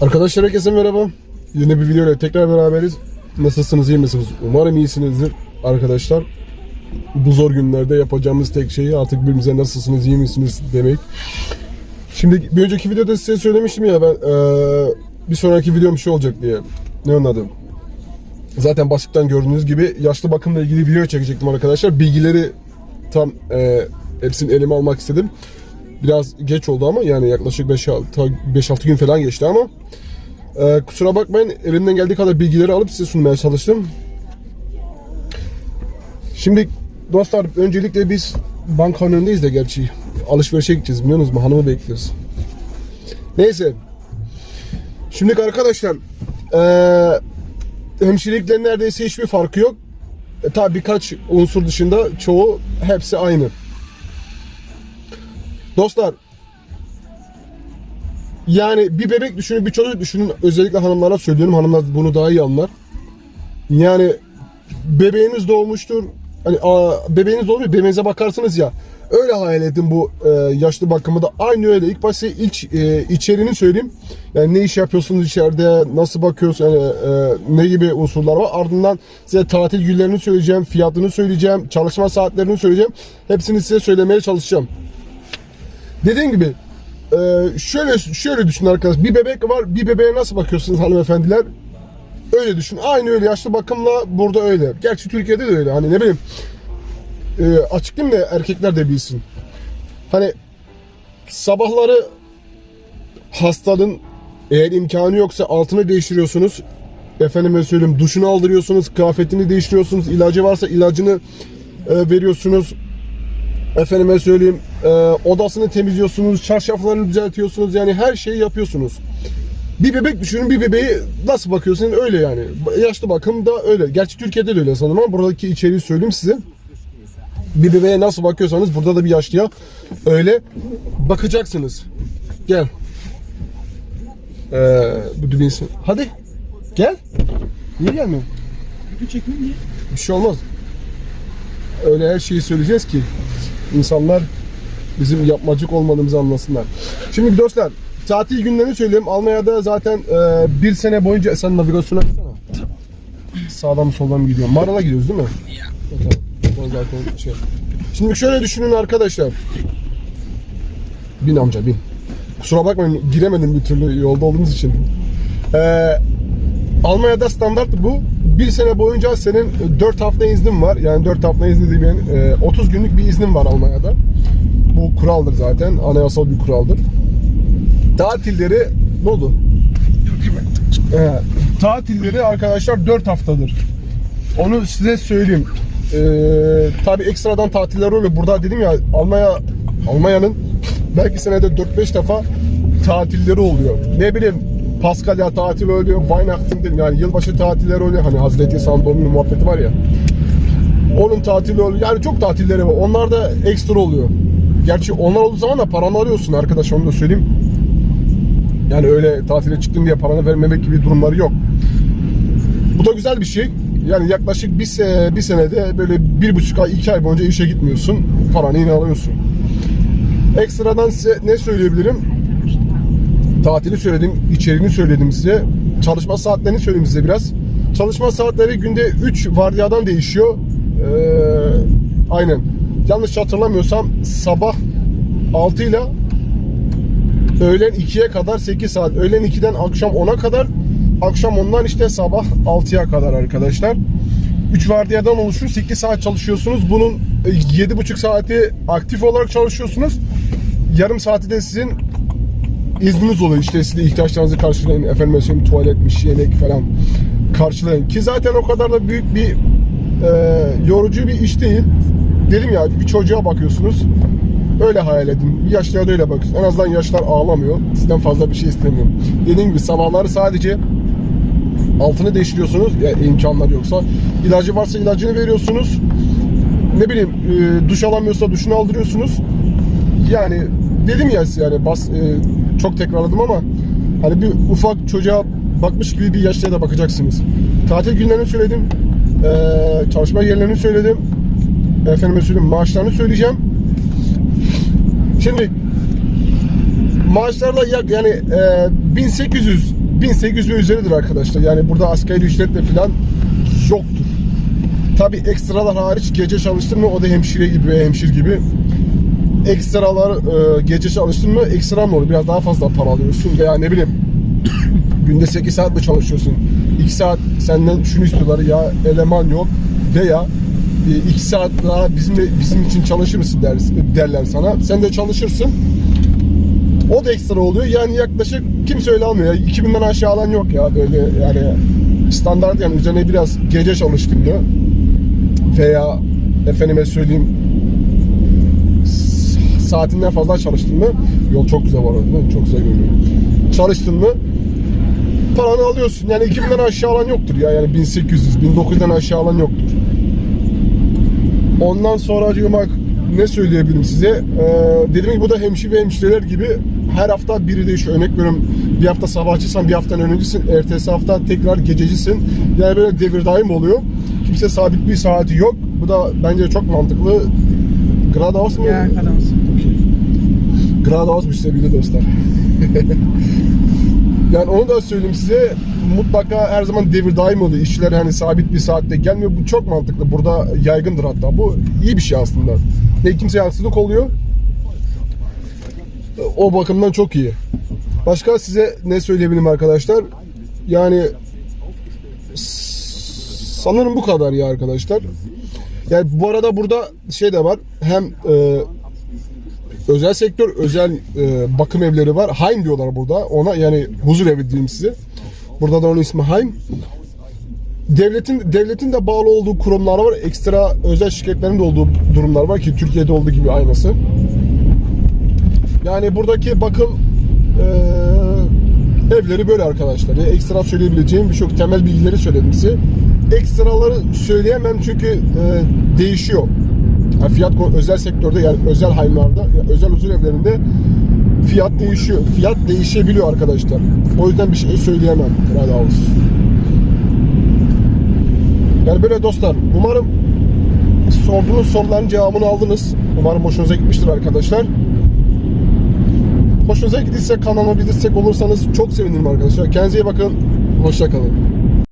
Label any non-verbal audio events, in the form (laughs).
Arkadaşlar herkese merhaba. Yeni bir videoyla tekrar beraberiz. Nasılsınız, iyi misiniz? Umarım iyisinizdir arkadaşlar. Bu zor günlerde yapacağımız tek şey artık birbirimize nasılsınız, iyi misiniz demek. Şimdi bir önceki videoda size söylemiştim ya ben eee, bir sonraki videom şey olacak diye. Ne onun? Zaten başlıktan gördüğünüz gibi yaşlı bakımla ilgili video çekecektim arkadaşlar. Bilgileri tam eee hepsini elime almak istedim. Biraz geç oldu ama yani yaklaşık 5-6 gün falan geçti ama e, kusura bakmayın elimden geldiği kadar bilgileri alıp size sunmaya çalıştım. Şimdi dostlar öncelikle biz bankanın önündeyiz de gerçi alışverişe gideceğiz biliyorsunuz mu hanımı bekliyoruz. Neyse. Şimdi arkadaşlar e, hemşireliklerin neredeyse hiçbir farkı yok. E, tabii birkaç unsur dışında çoğu hepsi aynı. Dostlar yani bir bebek düşünün, bir çocuk düşünün. Özellikle hanımlara söylüyorum. Hanımlar bunu daha iyi anlar. Yani bebeğiniz doğmuştur. Hani aa, bebeğiniz olmuyor. Bebeğinize bakarsınız ya. Öyle hayal edin bu e, yaşlı bakımı da. Aynı öyle. İlk başta ilk e, içeriğini söyleyeyim. Yani ne iş yapıyorsunuz içeride, nasıl bakıyorsunuz, yani, e, ne gibi unsurlar var. Ardından size tatil günlerini söyleyeceğim, fiyatını söyleyeceğim, çalışma saatlerini söyleyeceğim. Hepsini size söylemeye çalışacağım. Dediğim gibi e, şöyle şöyle düşün arkadaş. Bir bebek var. Bir bebeğe nasıl bakıyorsunuz hanımefendiler? Öyle düşün. Aynı öyle yaşlı bakımla burada öyle. Gerçi Türkiye'de de öyle. Hani ne bileyim e, açıklayayım da erkekler de bilsin. Hani sabahları hastanın eğer imkanı yoksa altını değiştiriyorsunuz. Efendime söyleyeyim duşunu aldırıyorsunuz, kıyafetini değiştiriyorsunuz, ilacı varsa ilacını e, veriyorsunuz. Efendime söyleyeyim e, odasını temizliyorsunuz, çarşaflarını düzeltiyorsunuz yani her şeyi yapıyorsunuz. Bir bebek düşünün bir bebeği nasıl bakıyorsun öyle yani. Yaşlı bakım da öyle. Gerçi Türkiye'de de öyle sanırım ama buradaki içeriği söyleyeyim size. Bir bebeğe nasıl bakıyorsanız burada da bir yaşlıya öyle bakacaksınız. Gel. Ee, bu düğmesi. Hadi. Gel. Niye gelmiyor? Bir şey olmaz. Öyle her şeyi söyleyeceğiz ki insanlar bizim yapmacık olmadığımızı anlasınlar. Şimdi dostlar tatil günlerini söyleyeyim. Almanya'da zaten e, bir sene boyunca sen navigasyona baksana. Sağdan mı soldan mı gidiyor? Maral'a gidiyoruz değil mi? Ya. Tamam. O zaten şey. Şimdi şöyle düşünün arkadaşlar. Bin amca bin. Kusura bakmayın giremedim bir türlü yolda olduğumuz için. Ee, Almanya'da standart bu. Bir sene boyunca senin 4 hafta iznin var. Yani 4 hafta izni dediğim e, 30 günlük bir iznin var Almanya'da. Bu kuraldır zaten. Anayasal bir kuraldır. Tatilleri ne oldu? Ee, tatilleri arkadaşlar 4 haftadır. Onu size söyleyeyim. Ee, tabi ekstradan tatiller oluyor. Burada dedim ya Almanya Almanya'nın belki senede 4-5 defa tatilleri oluyor. Ne bileyim Paskalya tatili oluyor, Weihnachten dedim yani yılbaşı tatilleri oluyor. Hani Hazreti İsa'nın doğum günü muhabbeti var ya. Onun tatili oluyor. Yani çok tatilleri var. Onlar da ekstra oluyor. Gerçi onlar olduğu zaman da paranı alıyorsun arkadaş onu da söyleyeyim. Yani öyle tatile çıktın diye paranı vermemek gibi durumları yok. Bu da güzel bir şey. Yani yaklaşık bir, se bir senede böyle bir buçuk ay, iki ay boyunca işe gitmiyorsun. Paranı yine alıyorsun. Ekstradan size ne söyleyebilirim? Tatili söyledim, içeriğini söyledim size. Çalışma saatlerini söyledim size biraz. Çalışma saatleri günde 3 vardiyadan değişiyor. Ee, aynen. Yanlış hatırlamıyorsam sabah 6 ile öğlen 2'ye kadar 8 saat. Öğlen 2'den akşam 10'a kadar. Akşam 10'dan işte sabah 6'ya kadar arkadaşlar. 3 vardiyadan oluşuyor. 8 saat çalışıyorsunuz. Bunun 7,5 saati aktif olarak çalışıyorsunuz. Yarım saati de sizin izniniz oluyor. İşte size ihtiyaçlarınızı karşılayın. Efendim söyleyeyim tuvaletmiş, yemek falan karşılayın. Ki zaten o kadar da büyük bir e, yorucu bir iş değil. Dedim ya bir çocuğa bakıyorsunuz. Öyle hayal edin. Yaşlıya da öyle bakıyorsunuz. En azından yaşlar ağlamıyor. Sizden fazla bir şey istemiyorum. Dediğim gibi sabahları sadece altını değiştiriyorsunuz. Ya, imkanlar yoksa. ilacı varsa ilacını veriyorsunuz. Ne bileyim e, duş alamıyorsa duşunu aldırıyorsunuz. Yani dedim ya yani bas e, çok tekrarladım ama hani bir ufak çocuğa bakmış gibi bir yaşlıya da bakacaksınız. Tatil günlerini söyledim. E, çalışma yerlerini söyledim. Efendime söyleyeyim maaşlarını söyleyeceğim. Şimdi maaşlarla yak yani e, 1800 1800 ve üzeridir arkadaşlar. Yani burada asgari ücretle falan yoktur. Tabi ekstralar hariç gece çalıştın mı o da hemşire gibi ve hemşir gibi. Ekstralar e, gece çalıştın mı ekstra mı olur? Biraz daha fazla para alıyorsun veya ne bileyim (coughs) günde 8 saat mi çalışıyorsun? 2 saat senden şunu istiyorlar ya eleman yok veya 2 saat daha bizim bizim için çalışır mısın der, derler sana. Sen de çalışırsın. O da ekstra oluyor. Yani yaklaşık kimse öyle almıyor. ya. 2000'den aşağı alan yok ya böyle yani standart yani üzerine biraz gece çalıştım diyor. Veya efendime söyleyeyim saatinden fazla çalıştın mı? Yol çok güzel var orada. Çok güzel görünüyor. Çalıştın mı? Paranı alıyorsun. Yani 2000'den aşağı alan yoktur ya. Yani 1800, 1900'den aşağı alan yoktur. Ondan sonra bak ne söyleyebilirim size? Ee, dediğim gibi bu da hemşire ve hemşireler gibi her hafta biri değişiyor. Örnek veriyorum bir hafta sabahçıysan bir haftanın önüncüsün. Ertesi hafta tekrar gececisin. Yani böyle devir daim oluyor. Kimse sabit bir saati yok. Bu da bence çok mantıklı. Gradaus mu? Ja, Okey. Gradaus'muş sevgili dostlar. (laughs) yani onu da söyleyeyim size mutlaka her zaman devir daim oluyor. İşçiler hani sabit bir saatte gelmiyor. Bu çok mantıklı. Burada yaygındır hatta. Bu iyi bir şey aslında. Ne kimseye haksızlık oluyor. O bakımdan çok iyi. Başka size ne söyleyebilirim arkadaşlar? Yani sanırım bu kadar ya arkadaşlar. Yani bu arada burada şey de var. Hem e, özel sektör, özel e, bakım evleri var. Heim diyorlar burada. Ona yani huzur evi diyeyim size. Burada da onun ismi Heim. Devletin devletin de bağlı olduğu kurumlar var. Ekstra özel şirketlerin de olduğu durumlar var ki Türkiye'de olduğu gibi aynısı. Yani buradaki bakım e, evleri böyle arkadaşlar. Ya ekstra söyleyebileceğim birçok temel bilgileri söyledim size. Ekstraları söyleyemem çünkü e, değişiyor. Yani fiyat özel sektörde yani özel haymlarda, yani özel huzur evlerinde fiyat değişiyor. Fiyat değişebiliyor arkadaşlar. O yüzden bir şey söyleyemem. Kral House. Yani böyle dostlar. Umarım sorduğunuz soruların cevabını aldınız. Umarım hoşunuza gitmiştir arkadaşlar. Hoşunuza gittiyse kanalıma bir destek olursanız çok sevinirim arkadaşlar. Kendinize iyi bakın. Hoşça kalın.